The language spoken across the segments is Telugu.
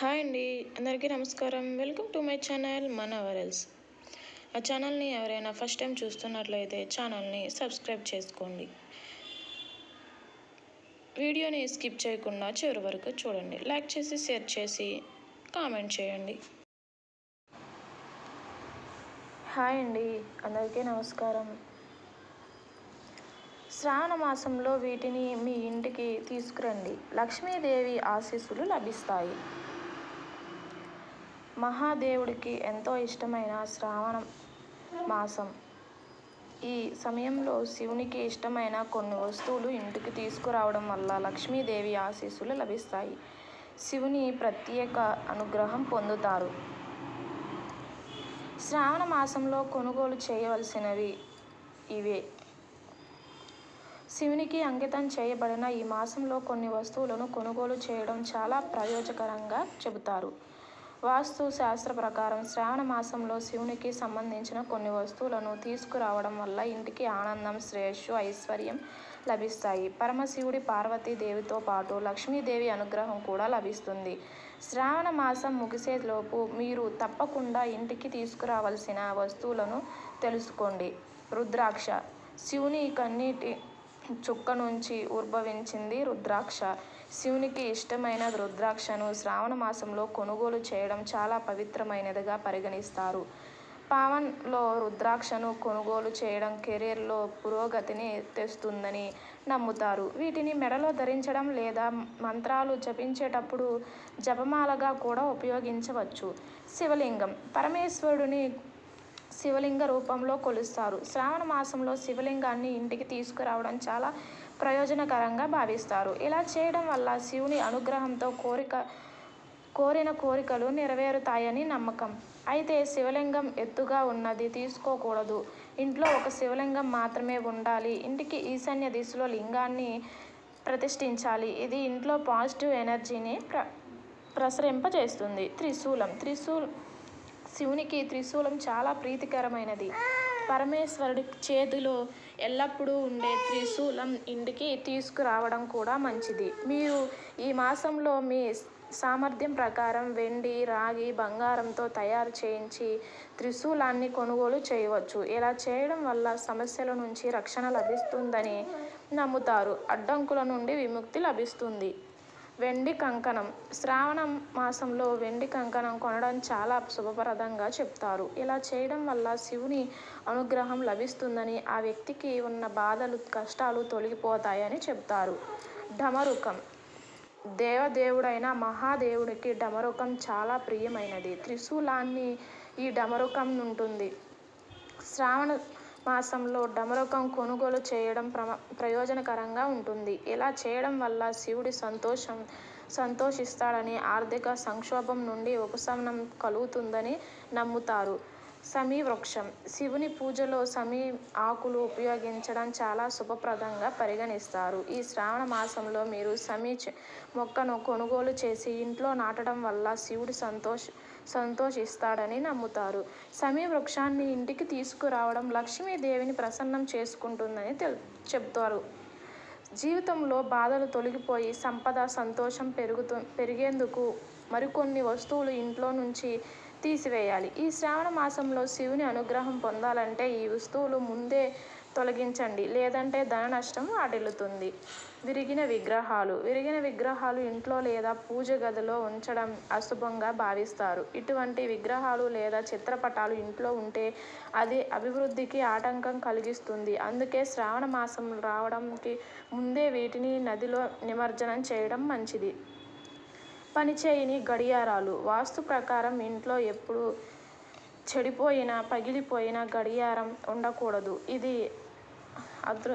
హాయ్ అండి. అందరికీ నమస్కారం. వెల్కమ్ టు మై ఛానల్ మన వరల్స్ ఆ ఛానల్ని ఎవరైనా ఫస్ట్ టైం చూస్తున్నట్లయితే ఛానల్ని సబ్స్క్రైబ్ చేసుకోండి. వీడియోని స్కిప్ చేయకుండా చివరి వరకు చూడండి. లైక్ చేసి షేర్ చేసి కామెంట్ చేయండి. హాయ్ అండి. అందరికీ నమస్కారం. శ్రావణ మాసంలో వీటిని మీ ఇంటికి తీసుకురండి. లక్ష్మీదేవి ఆశీస్సులు లభిస్తాయి. మహాదేవుడికి ఎంతో ఇష్టమైన శ్రావణ మాసం. ఈ సమయంలో శివునికి ఇష్టమైన కొన్ని వస్తువులు ఇంటికి తీసుకురావడం వల్ల లక్ష్మీదేవి ఆశీస్సులు లభిస్తాయి. శివుని ప్రత్యేక అనుగ్రహం పొందుతారు. శ్రావణ మాసంలో కొనుగోలు చేయవలసినవి ఇవే. శివునికి అంకితం చేయబడిన ఈ మాసంలో కొన్ని వస్తువులను కొనుగోలు చేయడం చాలా ప్రయోజకరంగా చెబుతారు. వాస్తు శాస్త్ర ప్రకారం శ్రావణ మాసంలో శివునికి సంబంధించిన కొన్ని వస్తువులను తీసుకురావడం వల్ల ఇంటికి ఆనందం శ్రేయస్సు ఐశ్వర్యం లభిస్తాయి. పరమశివుడి పార్వతీదేవితో పాటు లక్ష్మీదేవి అనుగ్రహం కూడా లభిస్తుంది. శ్రావణ మాసం ముగిసేలోపు మీరు తప్పకుండా ఇంటికి తీసుకురావాల్సిన వస్తువులను తెలుసుకోండి. రుద్రాక్ష. శివుని కన్నీటి చుక్క నుంచి ఉద్భవించింది రుద్రాక్ష. శివునికి ఇష్టమైన రుద్రాక్షను శ్రావణ మాసంలో కొనుగోలు చేయడం చాలా పవిత్రమైనదిగా పరిగణిస్తారు. పావన్లో రుద్రాక్షను కొనుగోలు చేయడం కెరీర్లో పురోగతిని తెస్తుందని నమ్ముతారు. వీటిని మెడలో ధరించడం లేదా మంత్రాలు జపించేటప్పుడు జపమాలగా కూడా ఉపయోగించవచ్చు. శివలింగం. పరమేశ్వరుడిని శివలింగ రూపంలో కొలుస్తారు. శ్రావణ మాసంలో శివలింగాన్ని ఇంటికి తీసుకురావడం చాలా ప్రయోజనకరంగా భావిస్తారు. ఇలా చేయడం వల్ల శివుని అనుగ్రహంతో కోరిక కోరిన కోరికలు నెరవేరుతాయని నమ్మకం. అయితే శివలింగం ఎత్తుగా ఉన్నది తీసుకోకూడదు. ఇంట్లో ఒక శివలింగం మాత్రమే ఉండాలి. ఇంటికి ఈశాన్య దిశలో లింగాన్ని ప్రతిష్ఠించాలి. ఇది ఇంట్లో పాజిటివ్ ఎనర్జీని ప్ర ప్రసరింపజేస్తుంది. త్రిశూలం త్రిశూల్ శివునికి త్రిశూలం చాలా ప్రీతికరమైనది. పరమేశ్వరుడి చేతిలో ఎల్లప్పుడూ ఉండే త్రిశూలం ఇంటికి తీసుకురావడం కూడా మంచిది. మీరు ఈ మాసంలో మీ సామర్థ్యం ప్రకారం వెండి రాగి బంగారంతో తయారు చేయించి త్రిశూలాన్ని కొనుగోలు చేయవచ్చు. ఇలా చేయడం వల్ల సమస్యల నుంచి రక్షణ లభిస్తుందని నమ్ముతారు. అడ్డంకుల నుండి విముక్తి లభిస్తుంది. వెండి కంకణం. శ్రావణ మాసంలో వెండి కంకణం కొనడం చాలా శుభప్రదంగా చెప్తారు. ఇలా చేయడం వల్ల శివుని అనుగ్రహం లభిస్తుందని ఆ వ్యక్తికి ఉన్న బాధలు కష్టాలు తొలగిపోతాయని చెప్తారు. ఢమరుకం. దేవదేవుడైన మహాదేవుడికి డమరుకం చాలా ప్రియమైనది. త్రిశూలాన్ని ఈ డమరుకం ఉంటుంది శ్రావణ మాసంలో డమరుకం కొనుగోలు చేయడం ప్రమ ప్రయోజనకరంగా ఉంటుంది. ఇలా చేయడం వల్ల శివుడి సంతోషం సంతోషిస్తాడని ఆర్థిక సంక్షోభం నుండి ఉపశమనం కలుగుతుందని నమ్ముతారు. సమీ వృక్షం శివుని పూజలో సమీ ఆకులు ఉపయోగించడం చాలా శుభప్రదంగా పరిగణిస్తారు. ఈ శ్రావణ మాసంలో మీరు సమీ మొక్కను కొనుగోలు చేసి ఇంట్లో నాటడం వల్ల శివుడు సంతోష సంతోషిస్తాడని నమ్ముతారు. సమీ వృక్షాన్ని ఇంటికి తీసుకురావడం లక్ష్మీదేవిని ప్రసన్నం చేసుకుంటుందని తెల్ చెప్తారు. జీవితంలో బాధలు తొలగిపోయి సంపద సంతోషం పెరుగుతూ పెరిగేందుకు మరికొన్ని వస్తువులు ఇంట్లో నుంచి తీసివేయాలి. ఈ శ్రావణ మాసంలో శివుని అనుగ్రహం పొందాలంటే ఈ వస్తువులు ముందే తొలగించండి. లేదంటే ధన నష్టం వాటిల్లుతుంది విరిగిన విగ్రహాలు. విరిగిన విగ్రహాలు ఇంట్లో లేదా పూజ గదిలో ఉంచడం అశుభంగా భావిస్తారు. ఇటువంటి విగ్రహాలు లేదా చిత్రపటాలు ఇంట్లో ఉంటే అది అభివృద్ధికి ఆటంకం కలిగిస్తుంది. అందుకే శ్రావణ మాసం రావడానికి ముందే వీటిని నదిలో నిమజ్జనం చేయడం మంచిది. పనిచేయని గడియారాలు. వాస్తు ప్రకారం ఇంట్లో ఎప్పుడు చెడిపోయిన పగిలిపోయిన గడియారం ఉండకూడదు. ఇది అదృ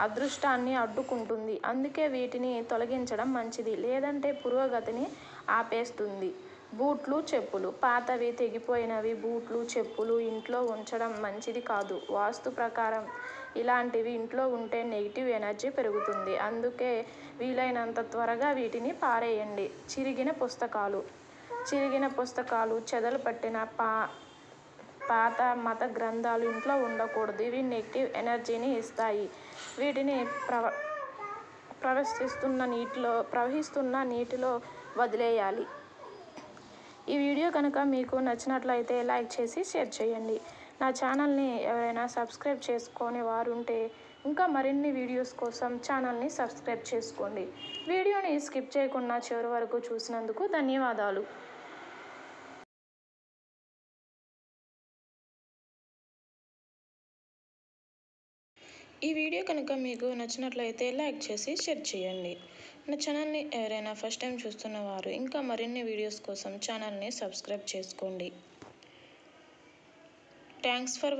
అదృష్టాన్ని అడ్డుకుంటుంది. అందుకే వీటిని తొలగించడం మంచిది. లేదంటే పురోగతిని ఆపేస్తుంది. బూట్లు చెప్పులు. పాతవి తెగిపోయినవి బూట్లు చెప్పులు ఇంట్లో ఉంచడం మంచిది కాదు. వాస్తు ప్రకారం ఇలాంటివి ఇంట్లో ఉంటే నెగిటివ్ ఎనర్జీ పెరుగుతుంది. అందుకే వీలైనంత త్వరగా వీటిని పారేయండి. చిరిగిన పుస్తకాలు. చిరిగిన పుస్తకాలు చెదలు పట్టిన పా పాత మత గ్రంథాలు ఇంట్లో ఉండకూడదు. ఇవి నెగిటివ్ ఎనర్జీని ఇస్తాయి. వీటిని ప్రవ ప్రవహిస్తున్న నీటిలో ప్రవహిస్తున్న నీటిలో వదిలేయాలి. ఈ వీడియో కనుక మీకు నచ్చినట్లయితే లైక్ చేసి షేర్ చేయండి. నా ఛానల్ని ఎవరైనా సబ్స్క్రైబ్ చేసుకొని వారు ఉంటే ఇంకా మరిన్ని వీడియోస్ కోసం ఛానల్ని సబ్స్క్రైబ్ చేసుకోండి. వీడియోని స్కిప్ చేయకుండా చివరి వరకు చూసినందుకు ధన్యవాదాలు. ఈ వీడియో కనుక మీకు నచ్చినట్లయితే లైక్ చేసి షేర్ చేయండి. నా ఛానల్ని ఎవరైనా ఫస్ట్ టైం చూస్తున్న వారు ఇంకా మరిన్ని వీడియోస్ కోసం ఛానల్ని సబ్స్క్రైబ్ చేసుకోండి. Thanks for